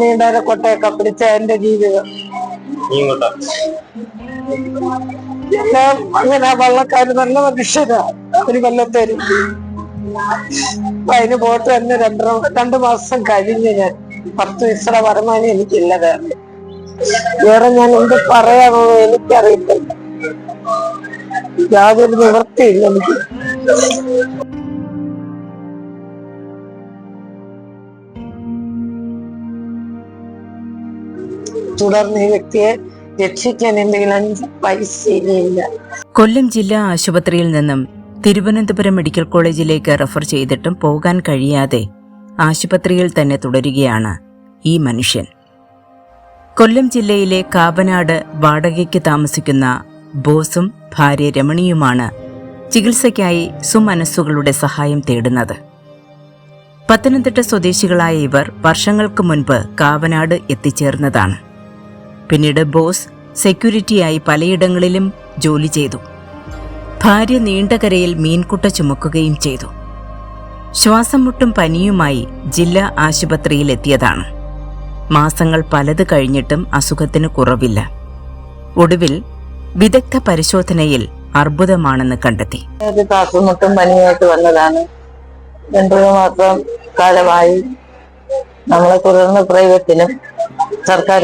നീണ്ടര കൊട്ടയൊക്കെ പിടിച്ച എന്റെ ജീവിതം. എല്ലാം അങ്ങനെ വള്ളക്കാര് നല്ല മനുഷ്യരാ. കൊല്ലത്തരും അപ്പൊ അതിന് പോട്ട് തന്നെ രണ്ടര രണ്ടു മാസം കഴിഞ്ഞ് ഞാൻ പത്ത് വയസ്സുടെ വരുമാനം എനിക്കില്ല വേറെ. വേറെ ഞാൻ എന്ത് പറയാമോ എനിക്കറിയില്ല യാതൊരു നിവൃത്തിയില്ല എനിക്ക്. തുടർന്ന് ഈ വ്യക്തിയെ രക്ഷിക്കാൻ എന്തെങ്കിലും അഞ്ച് പൈസ കൊല്ലം ജില്ലാ ആശുപത്രിയിൽ നിന്നും തിരുവനന്തപുരം മെഡിക്കൽ കോളേജിലേക്ക് റെഫർ ചെയ്തിട്ടും പോകാൻ കഴിയാതെ ആശുപത്രിയിൽ തന്നെ തുടരുകയാണ് ഈ മനുഷ്യൻ. കൊല്ലം ജില്ലയിലെ കാവനാട് വാടകയ്ക്ക് താമസിക്കുന്ന ബോസും ഭാര്യ രമണിയുമാണ് ചികിത്സയ്ക്കായി സുമനസ്സുകളുടെ സഹായം തേടുന്നത്. പത്തനംതിട്ട സ്വദേശികളായ ഇവർ വർഷങ്ങൾക്ക് മുൻപ് കാവനാട് എത്തിച്ചേർന്നതാണ്. പിന്നീട് ബോസ് സെക്യൂരിറ്റിയായി പലയിടങ്ങളിലും ജോലി ചെയ്തു. ഭാര്യ നീണ്ടകരയിൽ മീൻകുട്ട ചുമക്കുകയും ചെയ്തു. ശ്വാസം മുട്ടും പനിയുമായി ജില്ലാ ആശുപത്രിയിൽ എത്തിയതാണ് മാസങ്ങൾ പലത് കഴിഞ്ഞിട്ടും അസുഖത്തിന് കുറവില്ല. ഒടുവിൽ വിദഗ്ധ പരിശോധനയിൽ അർബുദമാണെന്ന് കണ്ടെത്തി. ശ്വാസം മുട്ടും പനിയായിട്ട് വന്നതാണ്. രണ്ടു മാസം കാലമായി നമ്മളെ തുടർന്ന് പ്രൈവറ്റിലും സർക്കാർ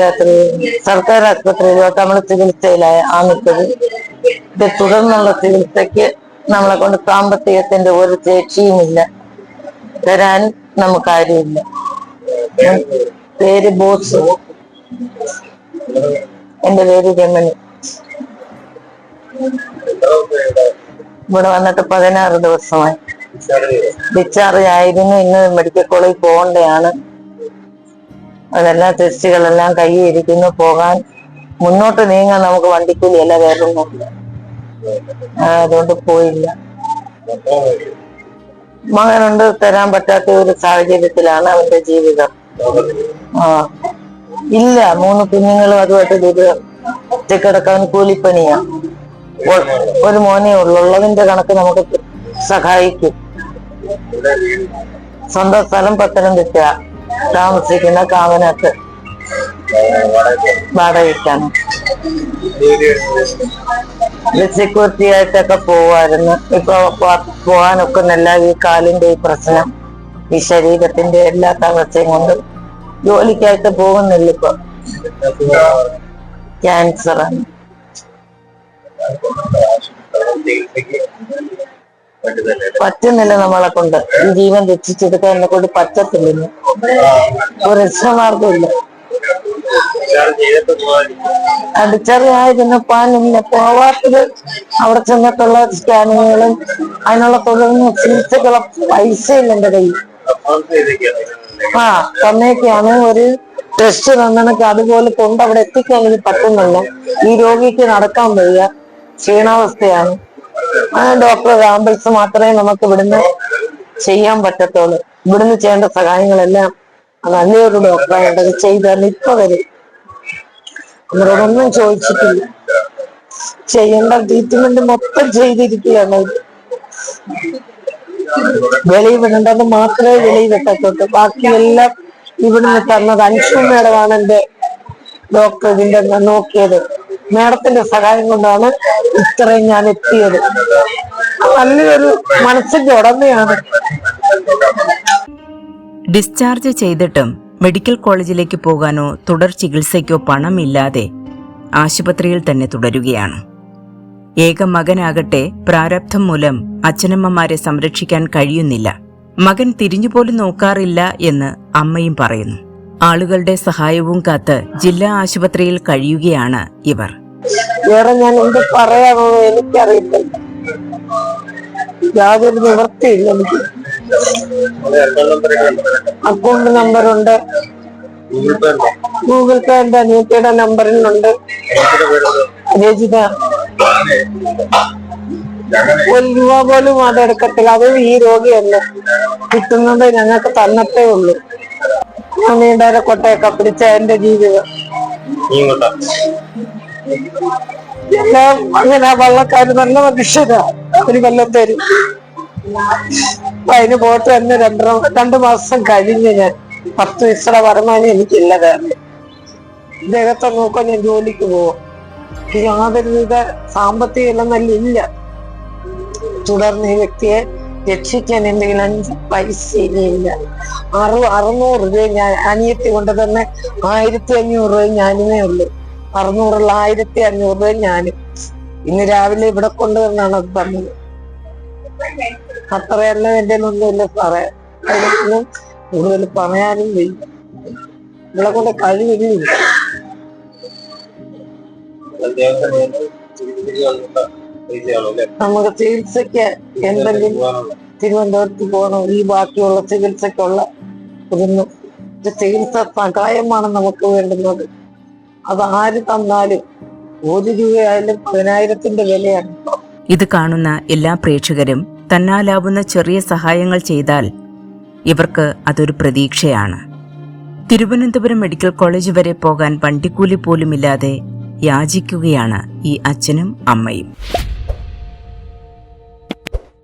സർക്കാർ ആശുപത്രിയിലോട്ട് നമ്മൾ ചികിത്സയിലായ ആ നിൽക്കുന്നത്. ഇത് തുടർന്നുള്ള ചികിത്സയ്ക്ക് നമ്മളെ കൊണ്ട് സാമ്പത്തികത്തിന്റെ ഒരു ശേഷിയുമില്ല തരാൻ നമുക്ക് ആരുമില്ല പേര് ബോസ്. എന്റെ പേര് രമണി. ഇവിടെ വന്നിട്ട് പതിനാറ് ദിവസമായി. ഡിസ്ചാർജ് ആയിരുന്നു. ഇന്ന് മെഡിക്കൽ കോളേജ് പോകേണ്ടതാണ്. അതെല്ലാം ടെസ്റ്റുകളെല്ലാം കൈയിരിക്കുന്നു. പോകാൻ മുന്നോട്ട് നീങ്ങാൻ നമുക്ക് വണ്ടിക്കൂലിയല്ല വേറൊന്നുമില്ല ആ, അതുകൊണ്ട് പോയില്ല. മകനുണ്ട് തരാൻ പറ്റാത്ത ഒരു സാഹചര്യത്തിലാണ് അവന്റെ ജീവിതം. ആ. ഇല്ല മൂന്ന് കുഞ്ഞുങ്ങളും അതുമായിട്ട് ദുരിതം ഒറ്റക്കിടക്കാൻ കൂലിപ്പണിയാ. ഒരു മോനേ ഉള്ളു. ഉള്ളതിന്റെ കണക്ക് നമുക്ക് സഹായിക്കും. സ്വന്തം സ്ഥലം പത്തനംതിട്ട താമസിക്കുന്ന കാവനത്ത് വാടകയ്ക്കാണ്. ആയിട്ടൊക്കെ പോവായിരുന്നു. ഇപ്പൊ പോകാനൊക്കുന്നില്ല ഈ കാലിന്റെ ഈ പ്രശ്നം ഈ ശരീരത്തിന്റെ എല്ലാ തകർച്ചയും കൊണ്ട് ജോലിക്കായിട്ട് പോകുന്നില്ല ഇപ്പൊ. ക്യാൻസർ ആണ്. പറ്റുന്നില്ല നമ്മളെ കൊണ്ട്. ഈ ജീവൻ രക്ഷിച്ചെടുക്കാൻ എന്നെ കൊണ്ട് പറ്റത്തില്ലെന്ന് ഒരു രക്ഷമാർഗമില്ല അടിച്ചറിയായിരുന്നു പാനില്ല പോവാത്തത് അവിടെ ചെന്നിട്ടുള്ള സ്കാനിങ്ങുകളും അതിനുള്ള തുടർന്ന് ചികിത്സകളും പൈസ ഇല്ല എന്റെ കയ്യിൽ. ആ തന്നേക്കാണ് ഒരു ടെസ്റ്റ് തന്നണക്ക് അതുപോലെ കൊണ്ട് അവിടെ എത്തിക്കാൻ എനിക്ക് പറ്റുന്നില്ല ഈ രോഗിക്ക് നടക്കാൻ വയ്യ. ക്ഷീണാവസ്ഥയാണ്. ഡോക്ടർ ആംബുലൻസ് മാത്രമേ നമുക്ക് ഇവിടുന്ന് ചെയ്യാൻ പറ്റത്തുള്ളൂ. ഇവിടുന്ന് ചെയ്യേണ്ട സഹായങ്ങളെല്ലാം നല്ലൊരു ഡോക്ടറായിട്ട് അത് ചെയ്താൽ ഇപ്പൊ വരും. നമ്മളോടൊന്നും ചോദിച്ചിട്ടില്ല. ചെയ്യേണ്ട ട്രീറ്റ്മെന്റ് മൊത്തം ചെയ്തിരിക്കുകയാണ്. വെളിയിൽ വിടേണ്ടത് മാത്രമേ വെളിയിൽ വിട്ടത്തുള്ളൂ ബാക്കിയെല്ലാം ഇവിടുന്ന് തന്നത് അൻഷു മേഡമാണ് എന്റെ ഡോക്ടർ ഇതിന്റെ നോക്കിയത്. മേഡത്തിന്റെ സഹായം കൊണ്ടാണ് ഇത്രയും ഞാൻ എത്തിയത്. നല്ലൊരു മനസ്സിന്റെ ഉടമയാണ്. ഡിസ്ചാർജ് ചെയ്തിട്ടും മെഡിക്കൽ കോളേജിലേക്ക് പോകാനോ തുടർ ചികിത്സയ്ക്കോ പണമില്ലാതെ ആശുപത്രിയിൽ തന്നെ തുടരുകയാണ്. ഏക മകനാകട്ടെ പ്രാരബ്ധം മൂലം അച്ഛനമ്മമാരെ സംരക്ഷിക്കാൻ കഴിയുന്നില്ല. മകൻ തിരിഞ്ഞുപോലും നോക്കാറില്ല എന്ന് അമ്മയും പറയുന്നു. ആളുകളുടെ സഹായവും കാത്ത് ജില്ലാ ആശുപത്രിയിൽ കഴിയുകയാണ് ഇവർ. വേറെ ഞാൻ എന്ത് പറയാമോ എനിക്കറിയില്ല യാതൊരു നിവൃത്തിയില്ല എനിക്ക്. അക്കൗണ്ട് നമ്പറുണ്ട്. ഗൂഗിൾ പേ എന്റെ അനിയത്തിയുടെ നമ്പറിലുണ്ട്. രചിത ഒരു രൂപ പോലും അത് എടുക്കത്തില്ല. അതും ഈ രോഗിയല്ല. കിട്ടുന്നത് ഞങ്ങൾക്ക് തന്നത്തേ ഉള്ളൂ. നീണ്ടര കൊട്ടയൊക്കെ പിടിച്ച എന്റെ ജീവിതം. എല്ലാം അങ്ങനെ വള്ളക്കാര് നല്ല മനുഷ്യരാ. ഒരു കൊല്ലത്തരും അപ്പൊ അതിന് പോയിട്ട് തന്നെ രണ്ടര രണ്ടു മാസം കഴിഞ്ഞ് ഞാൻ പത്ത് വയസ്സുടെ വരുമാനം എനിക്കില്ല വേറെ. ഇദ്ദേഹത്തെ നോക്കാൻ ഞാൻ ജോലിക്ക് എനിക്ക് യാതൊരുവിധ സാമ്പത്തിക ഇല്ലെന്നല്ല ഇല്ല തുടർന്ന് ഈ വ്യക്തിയെ രക്ഷിക്കാൻ എന്തെങ്കിലും അഞ്ച് പൈസ ഇല്ല. അറു അറുന്നൂറ് രൂപ ഞാൻ അനിയത്തി കൊണ്ട് തന്നെ ആയിരത്തി അഞ്ഞൂറ് രൂപ ഞാനുമേ ഉള്ളൂ. അറുന്നൂറുള്ള ആയിരത്തി അഞ്ഞൂറ് രൂപ ഞാനും. ഇന്ന് രാവിലെ ഇവിടെ കൊണ്ടുവന്നാണ് അത് പറഞ്ഞത്. അത്രയല്ല എന്റെ ഒന്നുമില്ല സാറേ കൂടുതൽ പറയാനും വയ്യ. ഇവിടെ കൊണ്ട് കഴിവില്ല. നമുക്ക് ചികിത്സക്ക് എന്തെങ്കിലും തിരുവനന്തപുരത്ത് പോകണം. ഈ ബാക്കിയുള്ള ചികിത്സക്കുള്ള ഇതൊന്നും ഇത് ചികിത്സ സഹായമാണ് നമുക്ക് വേണ്ടുന്നത്. അത് ആര് തന്നാലും ഒരു രൂപയായാലും പതിനായിരത്തിന്റെ വിലയാണ്. ഇത് കാണുന്ന എല്ലാ പ്രേക്ഷകരും തന്നാലാവുന്ന ചെറിയ സഹായങ്ങൾ ചെയ്താൽ ഇവർക്ക് അതൊരു പ്രതീക്ഷയാണ്. തിരുവനന്തപുരം മെഡിക്കൽ കോളേജ് വരെ പോകാൻ വണ്ടിക്കൂലി പോലുമില്ലാതെ യാചിക്കുകയാണ് ഈ അച്ഛനും അമ്മയും.